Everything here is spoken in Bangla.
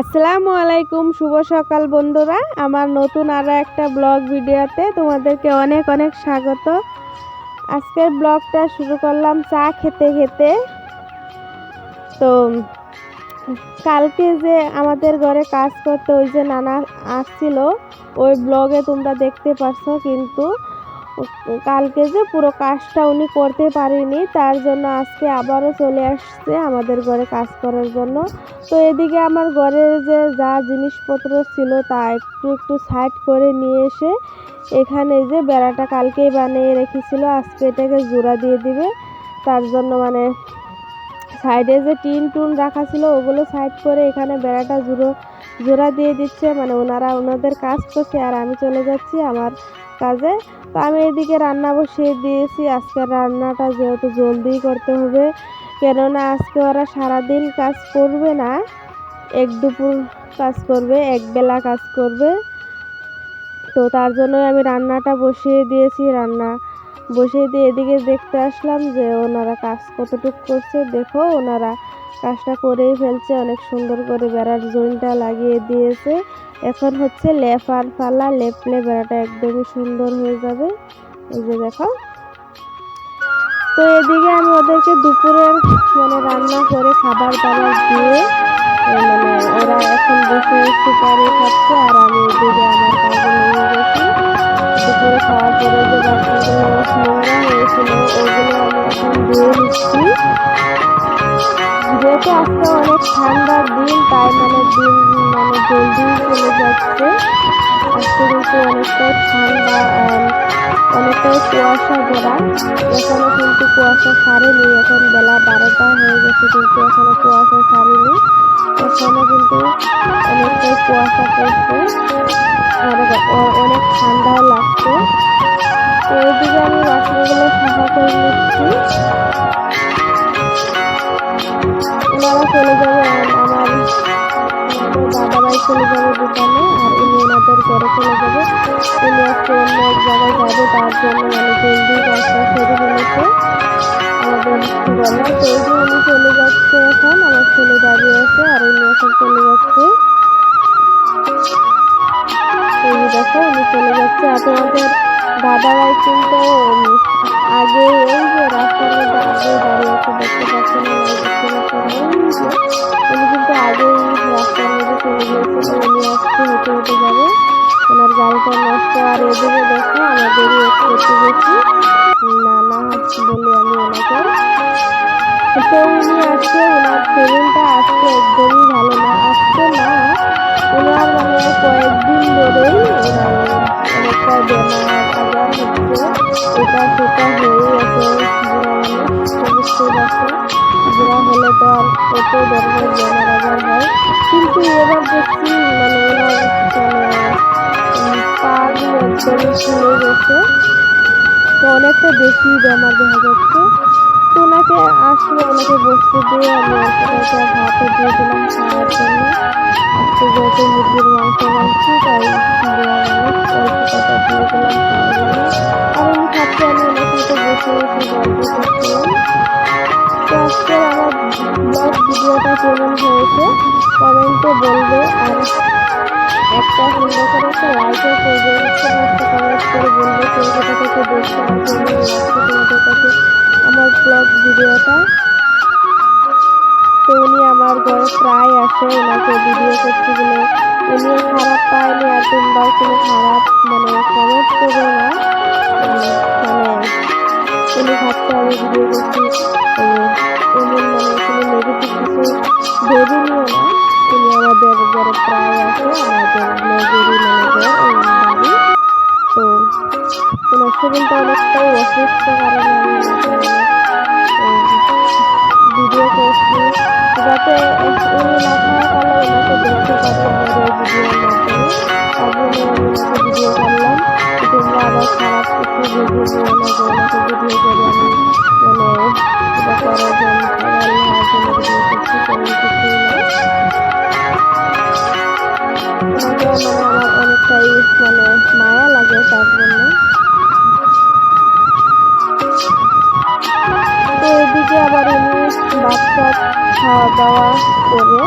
আসসালামু আলাইকুম, শুভ সকাল বন্ধুরা। আমার নতুন আরও একটা ব্লগ ভিডিওতে তোমাদেরকে অনেক অনেক স্বাগত। আজকের ব্লগটা শুরু করলাম চা খেতে খেতে। তো কালকে যে আমাদের ঘরে কাজ করতে ওই যে নানা আসছিল, ওই ব্লগে তোমরা দেখতে পারছ কিন্তু কালকে যে পুরো কাজটা উনি করতে পারেনি, তার জন্য আজকে আবারও চলে আসছে আমাদের ঘরে কাজ করার জন্য। তো এদিকে আমার ঘরে যে যা জিনিসপত্র ছিল তা একটু একটু সাইড করে নিয়ে এসে এখানে যে বেড়াটা কালকেই বানিয়ে রেখেছিল, আজকে এটাকে জোড়া দিয়ে দিবে। তার জন্য মানে সাইডে যে টিন টুন রাখা ছিল, ওগুলো সাইড করে এখানে বেড়াটা জোড়ো, জোড়া দিয়ে দিচ্ছে। মানে ওনারা ওনাদের কাজ করছে, আর আমি চলে যাচ্ছি আমার কাজে। তো আমি এদিকে রান্না বসিয়ে দিয়েছি। আজকে রান্নাটা যেহেতু জলদি করতে হবে, কেননা আজকে ওরা সারাদিন কাজ করবে না। এক দুপুর কাজ করবে এক বেলা কাজ করবে। তো তার জন্যই আমি রান্নাটা বসিয়ে দিয়েছি। রান্না বসিয়ে দিয়ে এদিকে দেখতে আসলাম যে ওনারা কাজ কতটুক করছে। দেখো, ওনারা কাজটা করেই ফেলছে। অনেক সুন্দর করে বেড়ার জয়েনটা লাগিয়ে দিয়েছে। এখন হচ্ছে লেফার ফালা লেপলে বেড়াটা একদমই সুন্দর হয়ে যাবে। এই যে দেখো। তো এদিকে আমি ওদেরকে দুপুরের মানে রান্না করে খাবার দাবার দিয়ে মানে ওরা এখন বসে সুপারি খাচ্ছে আর আমি এদিকে আমার কাজে লেগে গেছি। দুপুরে খাওয়ার পরে যে বাচ্চাগুলো নোংরা হয়েছিল, ওগুলো আমি এখন ধুয়ে নিচ্ছি যেহেতু আজকে অনেক ঠান্ডার দিন, তাই মানে দিন মানে জলদি চলে যাচ্ছে। আজকে কিন্তু অনেকটাই ঠান্ডা অনেকটাই কুয়াশা ভরা। এখনও কিন্তু কুয়াশা সারেনি এখন বেলা বারোটা হয়ে গেছে কিন্তু এখনও কুয়াশা সারেনি এখনও কিন্তু অনেকটাই কুয়াশা পড়ছে। অনেক ঠান্ডাও লাগছে। তো এইদিকে আমি বাসনগুলো সাফা করে নিচ্ছি। ওনারা চলে যাবে আমার দাদা ভাই চলে যাবে দোকানে আর উনি ওনাদের ঘরে চলে যাবে। উনি আজকে অন্য এক জায়গায় যাবে, তার জন্য মানে জলদি কাজটা সেরে ফেলেছে আমাদের ঘরে তো এই উনি চলে যাচ্ছে এখন, আমার ছেলে দাঁড়িয়ে আছে আর উনি এখন চলে যাচ্ছে। দেখো, উনি চলে যাচ্ছে। আর তোমাদের দাদাভাই কিন্তু উনি আজকে হেঁটে হেঁটে যাবে ওনার গাড়িটা নষ্ট আর এদিকে দেখো আমাদেরই এক প্রতিবেশী নানা বলি আমি ওনাকে তো উনি আসছে ওনার শরীরটা আজকে একদমই ভালো না আজকে না ওনার মানে কয়েকদিন ধরেই ওনার অনেকটা বেমার আজার হচ্ছে কত ধরনের বেমার আজার হয়। কিন্তু এবার দেখছি মানে ওনার মানে পাগুলো একদমই ফুলে গেছে তো অনেকটা বেশি বেমার দেখা যাচ্ছে। তো ওনাকে আসলে ওনাকে বসতে দিয়ে আমি একটা ভাতও দিয়ে দিলাম খাওয়ার জন্য। আজকে যেহেতু মুরগির মাংস মাংসি, তাই দেওয়া অল্প টাকা দিয়ে দিলাম খাওয়ার জন্য। আর উনি খাচ্ছে আমি আমার ব্লগ ভিডিওটা কেমন হয়েছে কমেন্টে বলবে আর একটা সুন্দর করে একটা লাইকও করবে একটা কমেন্ট করে বলবে কোথা থেকে কেমন তোমাদের কাছে আমার ব্লগ ভিডিওটা তো উনি আমার ঘরে প্রায় আসে ওনাকে ভিডিও করতে গেলে উনিও খারাপ পায়নি আর তোমরাও কোনো খারাপ মানে কমেন্ট করবে না মানে উনি ভাবছে আমি ভিডিও করছি এমন মানে কোনো নেগেটিভ কিছু ভেবে নিও না উনি আমাদের ঘরে প্রায় আসে আমাদের মানে ঘর বাড়ি। তো ওনার শরীরটা অনেকটাই অসুস্থ কারণে আমি ভিডিও করছি। যাতে উনি না থাকাকালে ওনাকে দেখতে পারি আমাদের ভিডিওর মাধ্যমে তার জন্য আমি ভিডিও করলাম। তোমরা আবার খারাপ কিছু ভিডিও নিয়ে না যে ওনাকে ভিডিও করে আমি মানে এটা করার জন্য হওয়ার জন্য ভিডিও করছি তেমন কিছুই না। মানে আমার অনেকটাই মানে মায়া লাগে তার জন্য। তো এদিকে আবার উনি বাচ্চা খাওয়া দাওয়া করে